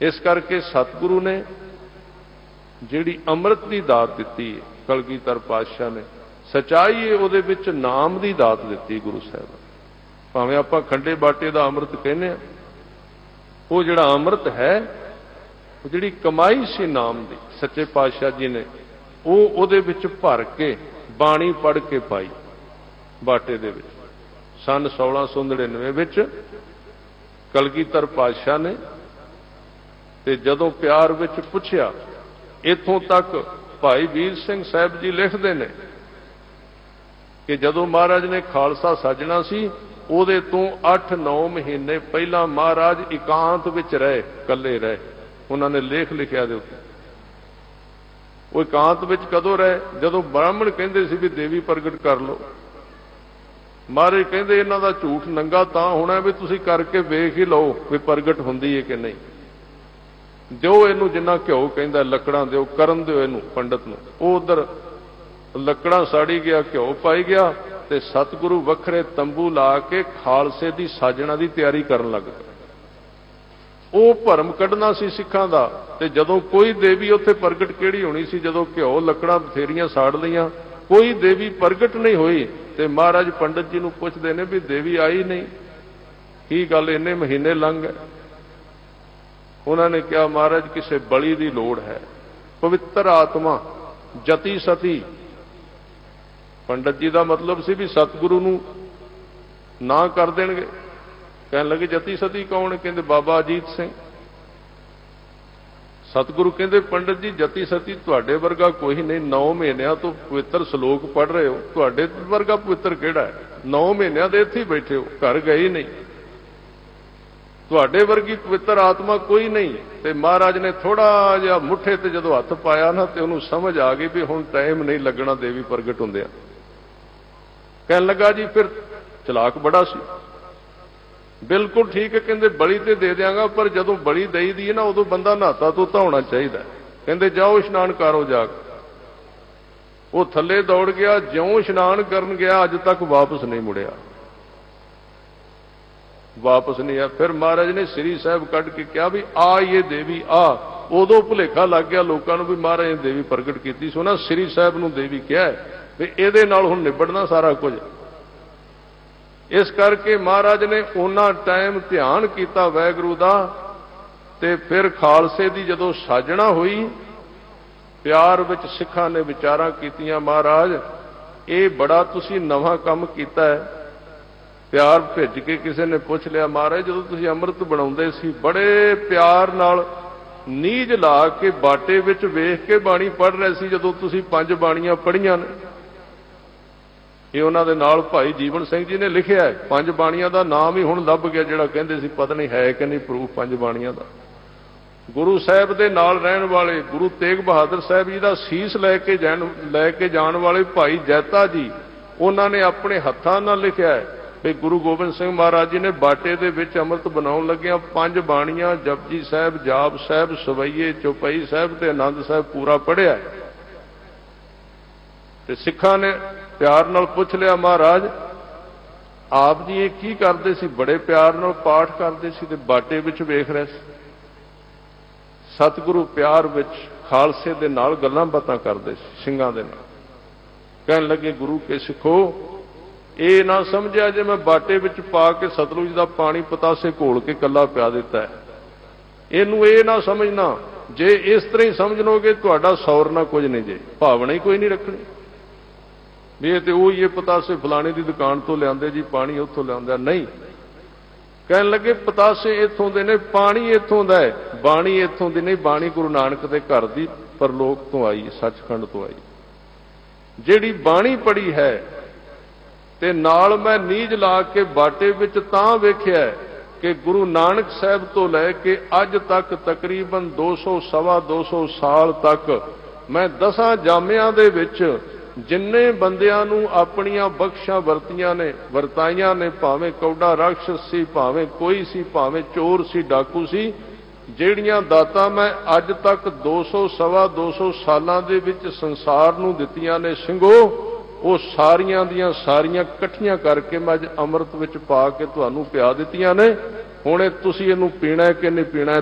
ਇਸ ਕਰਕੇ ਸਤਿਗੁਰੂ ਨੇ ਜਿਹੜੀ ਅੰਮ੍ਰਿਤ ਦੀ ਦਾਤ ਦਿੱਤੀ ਹੈ ਕਲਗੀਧਰ ਪਾਤਸ਼ਾਹ ਨੇ, ਸਚਾਈ ਹੈ ਉਹਦੇ ਵਿੱਚ ਨਾਮ ਦੀ ਦਾਤ ਦਿੱਤੀ ਗੁਰੂ ਸਾਹਿਬ। ਭਾਵੇਂ ਆਪਾਂ ਖੰਡੇ ਬਾਟੇ ਦਾ ਅੰਮ੍ਰਿਤ ਕਹਿੰਦੇ ਆ ਉਹ ਜਿਹੜਾ ਅੰਮ੍ਰਿਤ ਹੈ, ਉਹ ਜਿਹੜੀ ਕਮਾਈ ਸੀ ਨਾਮ ਦੀ, ਸੱਚੇ ਪਾਤਸ਼ਾਹ ਜੀ ਨੇ, ਉਹ ਉਹਦੇ ਵਿੱਚ ਭਰ ਕੇ, ਬਾਣੀ ਪੜ੍ਹ ਕੇ ਪਾਈ, ਬਾਟੇ ਦੇ ਵਿੱਚ। ਸਨ 1699 ਵਿੱਚ ਕਲਗੀਧਰ ਪਾਤਸ਼ਾਹ ਨੇ ਤੇ ਜਦੋਂ ਪਿਆਰ ਵਿੱਚ ਪੁੱਛਿਆ, ਇਥੋਂ ਤੱਕ ਭਾਈ ਵੀਰ ਸਿੰਘ ਸਾਹਿਬ ਜੀ ਲਿਖਦੇ ਨੇ ਕਿ ਜਦੋਂ ਮਹਾਰਾਜ ਨੇ ਖਾਲਸਾ ਸਾਜਣਾ ਸੀ, ਉਹਦੇ ਤੋਂ 8-9 ਮਹੀਨੇ ਪਹਿਲਾਂ ਮਹਾਰਾਜ ਇਕਾਂਤ ਵਿੱਚ ਰਹੇ, ਇਕੱਲੇ ਰਹੇ। ਉਹਨਾਂ ਨੇ ਲੇਖ ਲਿਖਿਆ ਦੇ ਉੱਤੇ। ਉਹ ਇਕਾਂਤ ਵਿੱਚ ਕਦੋਂ ਰਹੇ? ਜਦੋਂ ਬ੍ਰਾਹਮਣ ਕਹਿੰਦੇ ਸੀ ਵੀ ਦੇਵੀ ਪ੍ਰਗਟ ਕਰ ਲਓ। ਮਹਾਰਾਜ ਕਹਿੰਦੇ, ਇਹਨਾਂ ਦਾ ਝੂਠ ਨੰਗਾ ਤਾਂ ਹੋਣਾ ਵੀ ਤੁਸੀਂ ਕਰਕੇ ਵੇਖ ਹੀ ਲਓ ਵੀ ਪ੍ਰਗਟ ਹੁੰਦੀ ਹੈ ਕਿ ਨਹੀਂ। ਦਿਓ ਇਹਨੂੰ ਜਿੰਨਾ ਘਿਓ ਕਹਿੰਦਾ, ਲੱਕੜਾਂ ਦਿਓ, ਕਰਨ ਦਿਓ ਇਹਨੂੰ ਪੰਡਤ ਨੂੰ। ਉਹ ਉਧਰ ਲੱਕੜਾਂ ਸਾੜੀ ਗਿਆ, ਘਿਓ ਪਾਈ ਗਿਆ ਤੇ ਸਤਿਗੁਰੂ ਵੱਖਰੇ ਤੰਬੂ ਲਾ ਕੇ ਖਾਲਸੇ ਦੀ ਸਾਜਣਾ ਦੀ ਤਿਆਰੀ ਕਰਨ ਲੱਗ ਪਏ ਉਹ ਭਰਮ ਕੱਢਣਾ ਸੀ ਸਿੱਖਾਂ ਦਾ ਤੇ ਜਦੋਂ ਕੋਈ ਦੇਵੀ ਉੱਥੇ ਪ੍ਰਗਟ ਕਿਹੜੀ ਹੋਣੀ ਸੀ, ਜਦੋਂ ਘਿਓ, ਲੱਕੜਾਂ ਬਥੇਰੀਆਂ ਸਾੜ ਲਈਆਂ, ਕੋਈ ਦੇਵੀ ਪ੍ਰਗਟ ਨਹੀਂ ਹੋਈ ਤੇ ਮਹਾਰਾਜ ਪੰਡਤ ਜੀ ਨੂੰ ਪੁੱਛਦੇ ਨੇ ਵੀ ਦੇਵੀ ਆਈ ਨਹੀਂ। ਕੀ ਗੱਲ, ਇੰਨੇ ਮਹੀਨੇ ਲੰਘ ਗਏ। ਉਹਨਾਂ ਨੇ ਕਿਹਾ, ਮਹਾਰਾਜ, ਕਿਸੇ ਬਲੀ ਦੀ ਲੋੜ ਹੈ। ਪਵਿੱਤਰ ਆਤਮਾ, ਜਤੀ ਸਤੀ। ਪੰਡਤ ਜੀ ਦਾ ਮਤਲਬ ਸੀ ਵੀ ਸਤਿਗੁਰੂ ਨੂੰ ਨਾ ਕਰ ਦੇਣਗੇ। ਕਹਿਣ ਲੱਗੇ, ਜਤੀ ਸਤੀ ਕੌਣ ਕਹਿੰਦੇ, ਬਾਬਾ ਅਜੀਤ ਸਿੰਘ। ਸਤਿਗੁਰੂ ਕਹਿੰਦੇ, ਪੰਡਤ ਜੀ, ਜਤੀ ਸਤੀ ਤੁਹਾਡੇ ਵਰਗਾ ਕੋਈ ਨਹੀਂ। 9 ਮਹੀਨਿਆਂ ਤੋਂ ਪਵਿੱਤਰ ਸ਼ਲੋਕ ਪੜ ਰਹੇ ਹੋ। ਤੁਹਾਡੇ ਵਰਗਾ ਪਵਿੱਤਰ ਕਿਹੜਾ ਹੈ? 9 ਮਹੀਨਿਆਂ ਦੇ ਇੱਥੇ ਹੀ ਬੈਠੇ ਹੋ। ਘਰ ਗਏ ਹੀ ਨਹੀਂ। ਤੁਹਾਡੇ ਵਰਗੀ ਪਵਿੱਤਰ ਆਤਮਾ ਕੋਈ ਨਹੀਂ। ਤੇ ਮਹਾਰਾਜ ਨੇ ਥੋੜਾ ਜਿਹਾ ਮੁੱਠੇ ਤੇ ਜਦੋਂ ਹੱਥ ਪਾਇਆ ਨਾ, ਤੇ ਉਹਨੂੰ ਸਮਝ ਆ ਗਈ ਵੀ ਹੁਣ ਟਾਈਮ ਨਹੀਂ ਲੱਗਣਾ ਦੇਵੀ ਪ੍ਰਗਟ ਹੁੰਦਿਆਂ। ਕਹਿਣ ਲੱਗਾ, ਜੀ, ਫਿਰ ਚਲਾਕ ਬੜਾ ਸੀ। ਬਿਲਕੁਲ ਠੀਕ ਹੈ, ਕਹਿੰਦੇ, ਬਲੀ ਤੇ ਦੇ ਦਿਆਂਗਾ, ਪਰ ਜਦੋਂ ਬਲੀ ਦੇਈ ਦੀ ਹੈ ਨਾ, ਉਦੋਂ ਬੰਦਾ ਨਹਾਤਾ ਧੋਤਾ ਹੋਣਾ ਚਾਹੀਦਾ ਕਹਿੰਦੇ, ਜਾਓ, ਇਸ਼ਨਾਨ ਕਰੋ ਜਾ ਉਹ ਥੱਲੇ ਦੌੜ ਗਿਆ, ਜਿਉਂ ਇਸ਼ਨਾਨ ਕਰਨ ਗਿਆ, ਅੱਜ ਤੱਕ ਵਾਪਸ ਨਹੀਂ ਮੁੜਿਆ। ਵਾਪਸ ਨਹੀਂ ਆ ਫਿਰ ਮਹਾਰਾਜ ਨੇ ਸ੍ਰੀ ਸਾਹਿਬ ਕੱਢ ਕੇ ਕਿਹਾ ਵੀ ਆ, ਇਹ ਦੇਵੀ ਆ। ਉਦੋਂ ਭੁਲੇਖਾ ਲੱਗ ਗਿਆ ਲੋਕਾਂ ਨੂੰ ਵੀ ਮਹਾਰਾਜ ਨੇ ਦੇਵੀ ਪ੍ਰਗਟ ਕੀਤੀ ਸੋ। ਨਾ ਸ੍ਰੀ ਸਾਹਿਬ ਨੂੰ ਦੇਵੀ ਕਿਹਾ ਵੀ ਇਹਦੇ ਨਾਲ ਹੁਣ ਨਿਬੜਨਾ ਸਾਰਾ ਕੁਝ। ਇਸ ਕਰਕੇ ਮਹਾਰਾਜ ਨੇ ਉਹਨਾਂ ਟਾਈਮ ਧਿਆਨ ਕੀਤਾ ਵੈਗੁਰੂ ਦਾ ਤੇ ਫਿਰ ਖਾਲਸੇ ਦੀ ਜਦੋਂ ਸਾਜਣਾ ਹੋਈ, ਪਿਆਰ ਵਿੱਚ ਸਿੱਖਾਂ ਨੇ ਵਿਚਾਰਾਂ ਕੀਤੀਆਂ, ਮਹਾਰਾਜ, ਇਹ ਬੜਾ ਤੁਸੀਂ ਨਵਾਂ ਕੰਮ ਕੀਤਾ ਹੈ। ਪਿਆਰ ਭਿੱਜ ਕੇ ਕਿਸੇ ਨੇ ਪੁੱਛ ਲਿਆ, ਮਹਾਰਾਜ, ਜਦੋਂ ਤੁਸੀਂ ਅੰਮ੍ਰਿਤ ਬਣਾਉਂਦੇ ਸੀ, ਬੜੇ ਪਿਆਰ ਨਾਲ ਨੀਜ ਲਾ ਕੇ ਬਾਟੇ ਵਿੱਚ ਵੇਖ ਕੇ ਬਾਣੀ ਪੜ੍ਹ ਰਹੇ ਸੀ, ਜਦੋਂ ਤੁਸੀਂ ਪੰਜ ਬਾਣੀਆਂ ਪੜ੍ਹੀਆਂ ਨੇ। ਇਹ ਉਹਨਾਂ ਦੇ ਨਾਲ ਭਾਈ ਜੀਵਨ ਸਿੰਘ ਜੀ ਨੇ ਲਿਖਿਆ ਹੈ, ਪੰਜ ਬਾਣੀਆਂ ਦਾ ਨਾਮ ਹੀ ਹੁਣ ਲੱਭ ਗਿਆ, ਜਿਹੜਾ ਕਹਿੰਦੇ ਸੀ, ਪਤਾ ਨਹੀਂ ਹੈ ਕਿ ਨਹੀਂ ਪ੍ਰੂਫ ਪੰਜ ਬਾਣੀਆਂ ਦਾ। ਗੁਰੂ ਸਾਹਿਬ ਦੇ ਨਾਲ ਰਹਿਣ ਵਾਲੇ ਗੁਰੂ ਤੇਗ ਬਹਾਦਰ ਸਾਹਿਬ ਜੀ ਦਾ ਸੀਸ ਲੈ ਕੇ ਜਾਣ, ਲੈ ਕੇ ਜਾਣ ਵਾਲੇ ਭਾਈ ਜੈਤਾ ਜੀ, ਉਹਨਾਂ ਨੇ ਆਪਣੇ ਹੱਥਾਂ ਨਾਲ ਲਿਖਿਆ ਹੈ ਵੀ ਗੁਰੂ ਗੋਬਿੰਦ ਸਿੰਘ ਮਹਾਰਾਜ ਜੀ ਨੇ ਬਾਟੇ ਦੇ ਵਿੱਚ ਅੰਮ੍ਰਿਤ ਬਣਾਉਣ ਲੱਗਿਆਂ ਪੰਜ ਬਾਣੀਆਂ ਜਪਜੀ ਸਾਹਿਬ, ਜਾਪ ਸਾਹਿਬ, ਸਵਈਏ, ਚੁਪਈ ਸਾਹਿਬ ਤੇ ਆਨੰਦ ਸਾਹਿਬ ਪੂਰਾ ਪੜਿਆ ਤੇ ਸਿੱਖਾਂ ਨੇ ਪਿਆਰ ਨਾਲ ਪੁੱਛ ਲਿਆ, ਮਹਾਰਾਜ, ਆਪ ਜੀ ਇਹ ਕੀ ਕਰਦੇ ਸੀ? ਬੜੇ ਪਿਆਰ ਨਾਲ ਪਾਠ ਕਰਦੇ ਸੀ ਤੇ ਬਾਟੇ ਵਿੱਚ ਵੇਖ ਰਹੇ ਸੀ। ਸਤਿਗੁਰੂ ਪਿਆਰ ਵਿੱਚ ਖਾਲਸੇ ਦੇ ਨਾਲ ਗੱਲਾਂ ਬਾਤਾਂ ਕਰਦੇ ਸੀ, ਸਿੰਘਾਂ ਦੇ ਨਾਲ। ਕਹਿਣ ਲੱਗੇ, ਗੁਰੂ ਕੇ ਸਿੱਖੋ ਇਹ ਨਾ ਸਮਝਿਆ ਜੇ ਮੈਂ ਬਾਟੇ ਵਿੱਚ ਪਾ ਕੇ ਸਤਲੁਜ ਦਾ ਪਾਣੀ ਪਤਾਸੇ ਘੋਲ ਕੇ ਕੱਲਾ ਪਿਆ ਦਿੱਤਾ ਹੈ। ਇਹਨੂੰ ਇਹ ਨਾ ਸਮਝਣਾ, ਜੇ ਇਸ ਤਰ੍ਹਾਂ ਹੀ ਸਮਝ ਲਓਗੇ ਤੁਹਾਡਾ ਸੌਰ ਨਾ ਕੁਝ ਨਹੀਂ ਜੇ, ਭਾਵਨਾ ਹੀ ਕੋਈ ਨਹੀਂ ਰੱਖਣੀ। ਵੀ ਇਹ ਤੇ ਉਹ ਇਹ ਪਤਾਸੇ ਫਲਾਣੇ ਦੀ ਦੁਕਾਨ ਤੋਂ ਲਿਆਂਦੇ ਜੀ, ਪਾਣੀ ਉੱਥੋਂ ਲਿਆਂਦਾ ਨਹੀਂ। ਕਹਿਣ ਲੱਗੇ ਪਤਾਸੇ ਇੱਥੋਂ ਦੇ ਨੇ, ਪਾਣੀ ਇੱਥੋਂ ਦਾ ਹੈ। ਬਾਣੀ ਇੱਥੋਂ ਦੀ ਨਹੀਂ, ਬਾਣੀ ਗੁਰੂ ਨਾਨਕ ਦੇ ਘਰ ਦੀ ਪਰਲੋਕ ਤੋਂ ਆਈ, ਸੱਚਖੰਡ ਤੋਂ ਆਈ। ਜਿਹੜੀ ਬਾਣੀ ਪੜੀ ਹੈ ਤੇ ਨਾਲ ਮੈਂ ਨੀਜ ਲਾ ਕੇ ਬਾਟੇ ਵਿੱਚ ਤਾਂ ਵੇਖਿਆ ਕਿ ਗੁਰੂ ਨਾਨਕ ਸਾਹਿਬ ਤੋਂ ਲੈ ਕੇ ਅੱਜ ਤੱਕ ਤਕਰੀਬਨ 200 ਸਵਾ 200 ਸਾਲ ਤੱਕ ਮੈਂ ਦਸਾਂ ਜਾਮਿਆਂ ਦੇ ਵਿੱਚ ਜਿੰਨੇ ਬੰਦਿਆਂ ਨੂੰ ਆਪਣੀਆਂ ਬਖਸ਼ਾਂ ਵਰਤੀਆਂ ਨੇ, ਵਰਤਾਈਆਂ ਨੇ, ਭਾਵੇਂ ਕੌਡਾ ਰਾਖਸ਼ ਸੀ, ਭਾਵੇਂ ਕੋਈ ਸੀ, ਭਾਵੇਂ ਚੋਰ ਸੀ, ਡਾਕੂ ਸੀ, ਜਿਹੜੀਆਂ ਦਾਤਾਂ ਮੈਂ ਅੱਜ ਤੱਕ 200 ਸਵਾ 200 ਸਾਲਾਂ ਦੇ ਵਿੱਚ ਸੰਸਾਰ ਨੂੰ ਦਿੱਤੀਆਂ ਨੇ, ਸਿੰਘੋ ਉਹ ਸਾਰੀਆਂ ਦੀਆਂ ਸਾਰੀਆਂ ਇਕੱਠੀਆਂ ਕਰਕੇ ਮੈਂ ਅੱਜ ਅੰਮ੍ਰਿਤ ਵਿੱਚ ਪਾ ਕੇ ਤੁਹਾਨੂੰ ਪਿਆ ਦਿੱਤੀਆਂ ਨੇ। ਹੁਣ ਇਹ ਤੁਸੀਂ ਇਹਨੂੰ ਪੀਣਾ ਕਿ ਨਹੀਂ ਪੀਣਾ